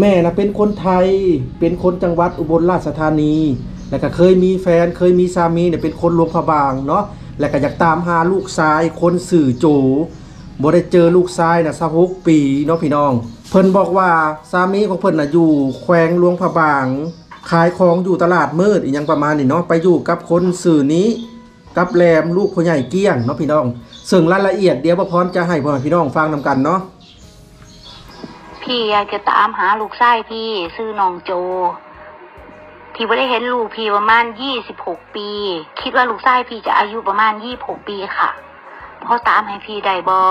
แม่นะเป็นคนไทยเป็นคนจังหวัดอุบลราชธานี แล้วก็เคยมีแฟนเคยมีสามีเนี่ยเป็นคนหลวงพระบางเนาะแล้วก็อยากตามหาลูกชายคนสื่อโจบ่ได้เจอลูกชายนะสักหกปีเนาะพี่น้อง เพิ่นบอกว่าสามีของเพิ่นนะอยู่แขวงหลวงพระบาง ขายของอยู่ตลาดมืดอีหยังประมาณนี้เนาะไปอยู่กับคนสื่อนี้ กับแรมลูกพ่อใหญ่เกี้ยงเนาะพี่น้องซึ่งรายละเอียดเดี๋ยวบ่พรจะให้พ่อพี่น้องฟังนำกันเนาะ พี่อยากจะตามหาลูกชายพี่ชื่อน้องโจ พี่ไม่ได้เห็นลูกพี่ประมาณยี่สิบหกปี คิดว่าลูกชายพี่จะอายุประมาณยี่หกปีค่ะพ่อตามให้พี่ได้บอ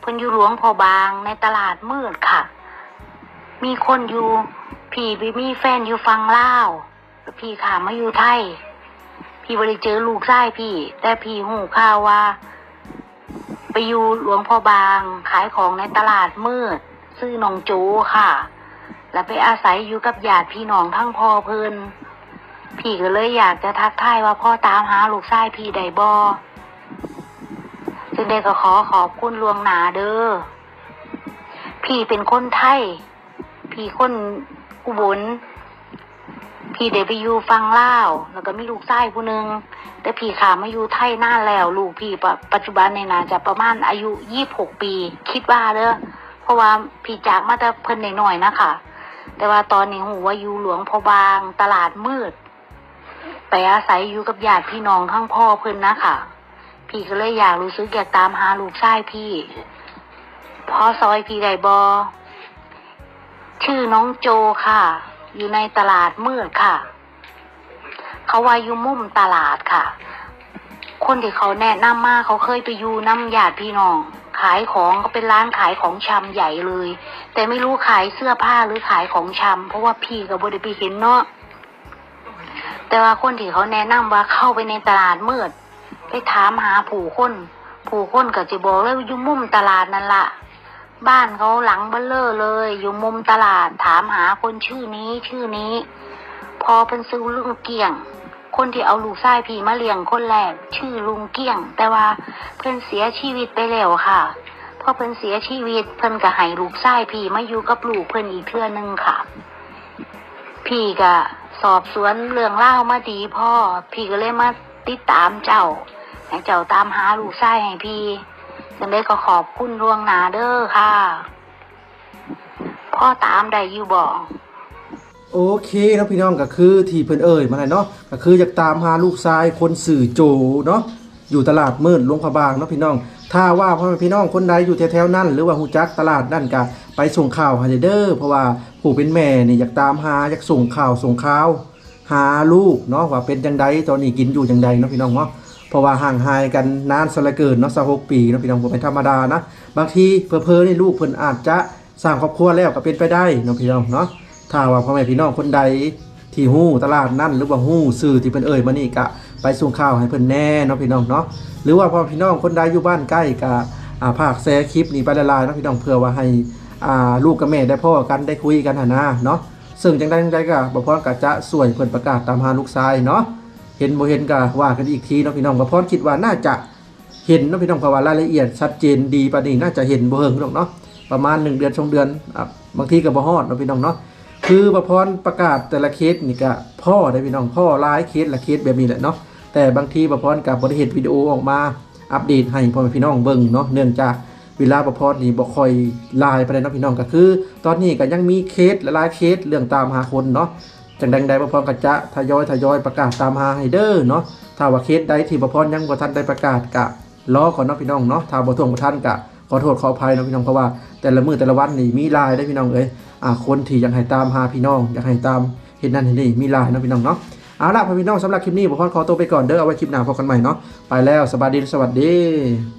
เพิ่นอยู่หลวงพอบางในตลาดมืดค่ะ มีคนอยู่พี่ไปมีแฟนอยู่ฟังเล่าแล้วพี่ขามาอยู่ไทย พี่ไม่ได้เจอลูกชายพี่ แต่พี่หูข่าวว่า ไปอยู่หลวงพ่อบางขายของในตลาดมืด ซื้อน้องโจค่ะ แล้วไปอาศัยอยู่กับญาติพี่น้องทั้งพ่อเพิ่นพี่ก็เลยอยากจะทักทายว่าพ่อตามหาลูกชายพี่ไดบอจึงได้ก็ขอขอบคุณลวงหนาเด้อ พี่เป็นคนไทย พี่คนอุบล พี่ได้ไปอยู่ฟังเล่าแล้วก็มีลูกชายผู้หนึ่งแต่พี่ขามาอยู่ไทยนานแล้ว ลูกพี่ปัจจุบันในนาจะประมาณอายุยี่หกปี คิดว่าเด้อ เพราะว่าพี่จากมาแต่เพิ่นหน่อยๆนะคะแต่ว่าตอนนี้หูว่าอยู่หลวงพอบางตลาดมืด ไปอาศัยอยู่กับญาติพี่น้องข้างพ่อเพิ่นนะคะพี่ก็เลยอยากรู้สึกอยากตามหาลูกชายพี่พ่อซอยพี่ไดบอ ชื่อน้องโจค่ะ อยู่ในตลาดมืดค่ะ เขาว่าอยู่มุมตลาดค่ะ คนที่เขาแนะนำมาเขาเคยไปอยู่น้ำญาติพี่น้อง ขายของก็เป็นร้านขายของชำใหญ่เลย แต่ไม่รู้ขายเสื้อผ้าหรือขายของชำเพราะว่าพี่กับบริไปเห็นเนาะแต่ว่าคนที่เขาแนะนำว่าเข้าไปในตลาดมืด ไปถามหาผู้คนผู้คนก็จะบอกเลยว่าอยู่มุมตลาดนั่นละบ้านเขาหลังเบลเลอร์เลย อยู่มุมตลาดถามหาคนชื่อนี้ชื่อนี้ พอเป็นซื้อลุงเกี่ยง คนที่เอาลูกชายพี่มาเลี้ยงคนแรกชื่อลุงเกี่ยง แต่ว่าเพิ่นเสียชีวิตไปแล้วค่ะพอเพิ่นเสียชีวิตเพิ่นก็ให้ลูกชายพี่มาอยู่กับลูกเพิ่นอีกเทื่อนึงค่ะ พี่ก็สอบสวนเรื่องเล่าวมาดีพ่อ พี่ก็เลยมาติดตามเจ้าให้เจ้าตามหาลูกชายให้พี่จังได้ก็ขอบคุณล่วงหนาเด้อค่ะ พ่อตามได้อยู่บอก โอเคนะพี่น้องก็คือที่เพิ่นเอ่ยมาเลยเนาะก็คืออยากตามหาลูกชายคนสื่อโจเนาะอยู่ตลาดมืดลงพะบางเนาะพี่น้อง ถ้าว่าพ่อแม่พี่น้องคนใดอยู่แถวๆนั้นหรือว่าฮู้จักตลาดนั่นก็ไปส่งข่าวห้เด้อเพราะว่าผู้เป็นแม่นี่อยากตามหาอยากส่งข่าวส่งข่าว หาลูกเนาะว่าเป็นจังใดตอนนี้กินอยู่จังใดเนาะพี่น้องเนาะเพราะว่าห่างหายกันนานสละเกินเนาะสักหกปีเนาะพี่น้องบ่เป็นธรรมดานะบางทีเพอเพอๆนี่ลูกเพิ่นอาจจะสร้างครอบครัวแล้วก็เป็นไปได้เนาะพี่น้องเนาะ ถ้าว่าพ่อแม่พี่น้องคนใดที่หู้ตลาดนั่นหรือว่าหู้สื่อที่เพิ่นเอ่ยมานี่กะไปส่งข่าวให้เพิ่นแน่เนาะพี่น้องเนาะหรือว่าพ่อพี่น้องคนใดอยู่บ้านใกล้กะอ่าภาคแชร์คลิปนี้ไปละลายเนาะพี่น้องเพื่อว่าให้อ่าลูกกับแม่ได้พ่อกันได้คุยกันหั่นนะเนาะซึ่งจังใดจังใดก็บ่พรก็จะส่วยเพิ่นประกาศตามหาลูกชายเนาะเห็นบ่เห็นก็ว่ากันอีกทีเนาะพี่น้องบ่พรคิดว่าน่าจะเห็นเนาะพี่น้องเพราะว่ารายละเอียดชัดเจนดีปานนี้น่าจะเห็นบ่เฮิงหรอกเนาะประมาณ1เดือนชงเดือนอะบางทีก็บ่ฮอดเนาะพี่น้องเนาะ คือประพรประกาศแต่ละเคสนี่ก็พ่อได้พี่น้องพ่อร้ายเคสละเคสแบบนี้แหละเนาะแต่บางทีประพรกับบริเหตุวิดีโอออกมาอัปเดตให้พ่อแม่พี่น้องเบิ่งเนาะเนื่องจากเวลาประพรนี่บ่ค่อยไลายไปเลยนะพี่น้องก็คือ ตอนนี้ก็ยังมีเคสหลายเคสเรื่องตามหาคนเนาะจังใดๆประพรก็จะทยอยทยอยประกาศตามหาให้เด้อเนาะถ้าว่าเคสใดที่ประพรยังบ่ทันได้ประกาศกะรอก่อนเนาะพี่น้องเนาะถ้าบ่ทวงบ่ทันกะขอโทษขออภัยนะพี่น้องเพราะว่าแต่ละมือแต่ละวันนี่มีไลายได้พี่น้องเอ้ย อ่าคนที่อยากให้ตามหาพี่น้องอยากให้ตามเห็นนั่นเห็นนี่มีลายนะพี่น้องเนาะเอาละพ่อพี่น้องสำหรับคลิปนี้ผมขอตัวไปก่อนเด้อเอาไว้คลิปหน้าพบกันใหม่เนาะไปแล้วสบายดีสวัสดี